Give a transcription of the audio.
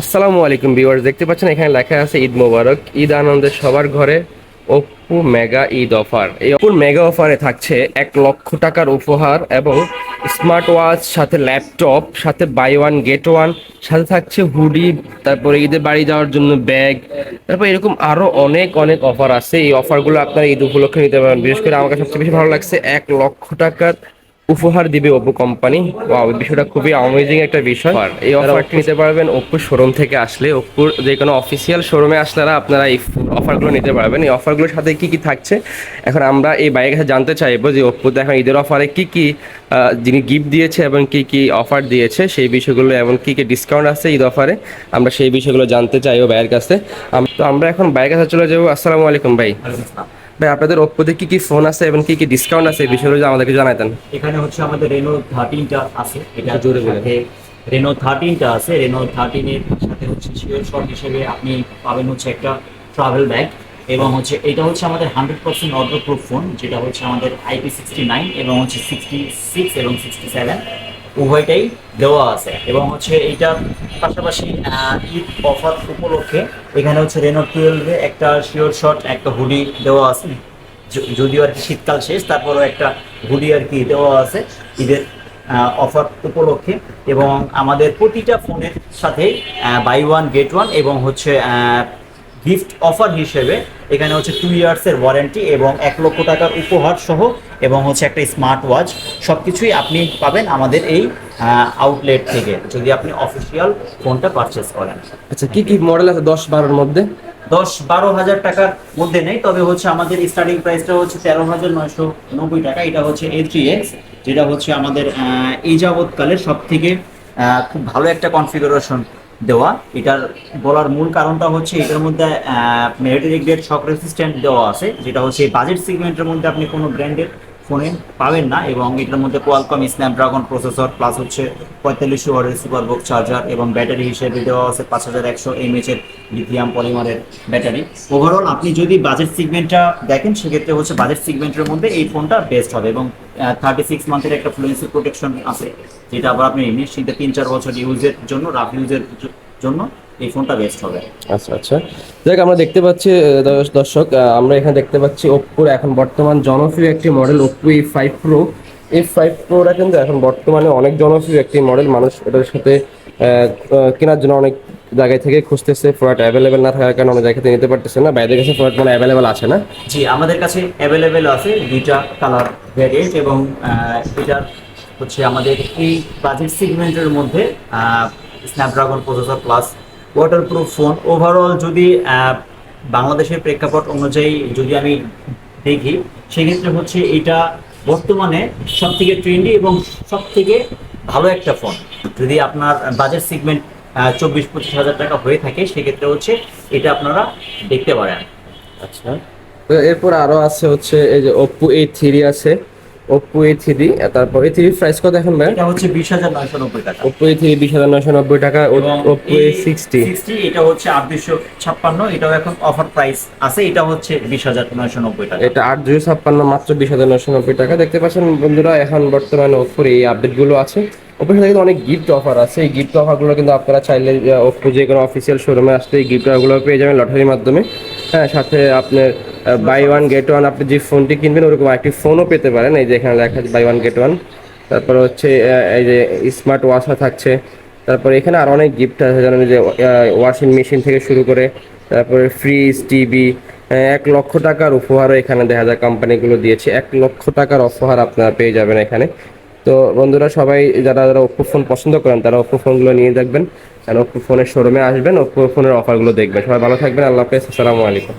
আসসালামু আলাইকুম ভিউয়ার্স, দেখতে পাচ্ছেন এখানে লেখা আছে ঈদ মোবারক, ঈদ আনন্দে সবার ঘরে ওপ্পো মেগা ঈদ অফার। এই অপুর মেগা অফারে থাকছে এক লক্ষ টাকার উপহার এবং স্মার্ট ওয়াচ, সাথে ল্যাপটপ, সাথে বাই ওয়ান, গেট ওয়ান, সাথে থাকছে হুডি, তারপরে ঈদের বাড়ি যাওয়ার জন্য ব্যাগ, তারপর এরকম আরও অনেক অনেক অফার আছে। এই অফারগুলো আপনারা ঈদ উপলক্ষে নিতে পারেন। বিশেষ করে আমার কাছে সবচেয়ে বেশি ভালো লাগছে এক লক্ষ টাকার উপহার দিবে ওপ্পো কোম্পানি ওয়াও বিষয়টা খুবই অ্যামেজিং একটা বিষয়। আর এই অফারটি নিতে পারবেন ওপ্পো শোরুম থেকে আসলে। ওপ্পোর যে কোনো অফিসিয়াল শোরুমে আসলে আপনারা এই অফারগুলো নিতে পারবেন। এই অফারগুলোর সাথে কি কি থাকছে? এখন আমরা এই বাইরের কাছে জানতে চাইব যে ওপ্পোতে এখন ঈদের অফারে কি কি যিনি গিফট দিয়েছে এবং কি কি অফার দিয়েছে সেই বিষয়গুলো এবং কি কি ডিসকাউন্ট আছে ঈদ অফারে আমরা সেই বিষয়গুলো জানতে চাইব ভাইয়ের কাছে। তো আমরা এখন ভাইয়ের কাছে চলে যাব। আসসালামু আলাইকুম ভাই। ভাই আপনাদের ওপ্পোতে কি কি ফোন আছে এবং কি কি ডিসকাউন্ট আছে এই যদি আমাদেরকে জানাতেন এখানে হচ্ছে আমাদের রেনো থার্টিনটা আছে। এটা জোরে। সাথে রেনো থার্টিনটা আছে। রেনো থার্টিনের সাথে হচ্ছে শিওর শট হিসেবে আপনি পাবেন হচ্ছে একটা ট্রাভেল ব্যাগ এবং হচ্ছে এটা হচ্ছে আমাদের hundred percent water proof phone যেটা হচ্ছে আমাদের আইপি সিক্সটি নাইন এবং হচ্ছে সিক্সটি সিক্স এবং সিক্সটি সেভেন উভয়টাই দেওয়া আছে এবং হচ্ছে এইটার পাশাপাশি ঈদ অফার উপলক্ষে এখানে হচ্ছে রেনো টুয়েলভে একটা শিওর শট একটা হুডি দেওয়া আছে। যদিও আর কি শীতকাল শেষ, তারপরও একটা হুডি আর কি দেওয়া আছে ঈদের অফার উপলক্ষে। এবং আমাদের প্রতিটা ফোনের সাথে বাই ওয়ান গেট ওয়ান এবং হচ্ছে গিফট অফার হিসেবে এখানে হচ্ছে টু ইয়ার্সের ওয়ারেন্টি এবং এক লক্ষ টাকার উপহার সহ এবং হচ্ছে একটা স্মার্ট ওয়াচ সব কিছুই আপনি পাবেন আমাদের এই আউটলেট থেকে যদি আপনি অফিসিয়াল ফোনটা পারচেস করেন। আচ্ছা কি কি মডেল আছে দশ বারোর মধ্যে? দশ বারো হাজার টাকার মধ্যে নেই তবে হচ্ছে আমাদের স্টার্টিং প্রাইসটা হচ্ছে তেরো হাজার নয়শো নব্বই টাকা। এটা হচ্ছে এ থ্রি এক্স যেটা হচ্ছে আমাদের এই যাবৎকালের সব থেকে খুব ভালো একটা কনফিগারেশন দেওয়া। এটার বলার মূল কারণটা হচ্ছে এটার মধ্যে মিলিটারি গ্রেড শক রেসিস্ট্যান্ট দেওয়া আছে যেটা হচ্ছে বাজেট সেগমেন্টের মধ্যে আপনি কোনো ব্র্যান্ডের ফোনে পাবেন না এবং এটার মধ্যে কোয়ালকম স্ন্যাপড্রাগন প্রসেসর প্লাস হচ্ছে পঁয়তাল্লিশশো ওয়াটের সুপার বুক চার্জার এবং ব্যাটারি হিসেবে দেওয়া আছে পাঁচ হাজার একশো এমএচ এর লিথিয়াম পলিমারের ব্যাটারি ওভারঅল আপনি যদি বাজেট সিগমেন্টটা দেখেন, সেক্ষেত্রে হচ্ছে বাজেট সিগমেন্টের মধ্যে এই ফোনটা বেস্ট হবে এবং থার্টি সিক্স মান্থের একটা ফ্লুয়েন্সি প্রোটেকশন আছে, যেটা আবার আপনি নিশ্চিন্তে তিন চার বছর ইউজের জন্য রাফ ইউজের জন্য এই ফোনটা বেস্ট হবে। আচ্ছা আচ্ছা। দেখ আমরা দেখতে পাচ্ছি দর্শক আমরা এখানে দেখতে পাচ্ছি ওপ্পোর এখন বর্তমান জনপ্রিয় একটি model Oppo A five pro এই ফাইভ প্রোটা কিন্তু এখন বর্তমানে অনেক জনপ্রিয় একটি মডেল মানুষ এটার সাথে কেনার জন্য অনেক জায়গায় থেকে খুঁজতেছে। প্রোডাক্ট অ্যাভেলেবেল না থাকার কারণে অনেক জায়গা থেকে নিতে পারতেছে না। বাইরের কাছে প্রোডাক্ট মানে অ্যাভেলেবেল আছে না? জি আমাদের কাছে অ্যাভেলেবেল আছে দুইটা কালার ভ্যারিয়েন্ট এবং এটার হচ্ছে আমাদের এই বাজেট সেগমেন্টের মধ্যে Snapdragon processor plus waterproof phone overall যদি বাংলাদেশের প্রেক্ষাপট অনুযায়ী যদি আমি দেখি, সেক্ষেত্রে হচ্ছে এটা বর্তমানে সব থেকে ট্রেন্ডি এবং সব থেকে ভালো একটা ফোন যদি আপনার বাজেট সেগমেন্ট চব্বিশ পঁচিশ হাজার টাকা হয়ে থাকে, সেক্ষেত্রে হচ্ছে এটা আপনারা দেখতে পারেন। আচ্ছা। এরপর আরও আছে হচ্ছে এই যে ওপ্পো এ থ্রি আছে। ওপ্পো এ থ্রি তারপর এ থ্রি প্রাইস কত এখন ভাই? এটা হচ্ছে বিশ হাজার নয়শো নব্বই টাকা। ওপ্পো এ থ্রি বিশ হাজার নয়শো নব্বই টাকা ওপ্পো এ সিক্সটি সিক্সটি এটা হচ্ছে আট দুশো ছাপ্পান্ন এটাও এখন অফার প্রাইস আছে এটা হচ্ছে বিশ হাজার নয়শো নব্বই টাকা। এটা আট দুশো ছাপ্পান্ন মাত্র বিশ হাজার নশো নব্বই টাকা। দেখতে পাচ্ছেন বন্ধুরা এখন বর্তমানে ওপ্পোর এই আপডেটগুলো আছে। ওপোর সাথে কিন্তু অনেক গিফট অফার আছে। এই গিফট অফারগুলো কিন্তু আপনারা চাইলে ওপ্পো যে কোনো অফিসিয়াল শোরুমে আসতে এই গিফট অফারগুলো পেয়ে যাবেন লটারির মাধ্যমে। হ্যাঁ সাথে আপনার বাই ওয়ান গেট ওয়ান আপনি যে ফোনটি কিনবেন, ওরকম একটি ফোনও পেতে পারেন। এই যে এখানে লেখা আছে বাই ওয়ান গেট ওয়ান তারপর হচ্ছে এই যে স্মার্ট ওয়াশও থাকছে। তারপর এখানে আর অনেক গিফট আছে, যেমন যে ওয়াশিং মেশিন থেকে শুরু করে, তারপরে ফ্রিজ টিভি এক লক্ষ টাকার উপহারও এখানে দেখা যায় কোম্পানিগুলো দিয়েছে। এক লক্ষ টাকার উপহার আপনারা পেয়ে যাবেন এখানে। তো বন্ধুরা, সবাই যারা যারা ওপ্পো ফোন পছন্দ করেন, তারা ওপ্পো ফোনগুলো নিয়ে দেখবেন। আর ওপ্পো ফোনের শোরুমে আসবেন ওপ্পো ফোনের অফারগুলো দেখবেন। সবাই ভালো থাকবেন, আল্লাহ হাফেজ, আসসালামু আলাইকুম।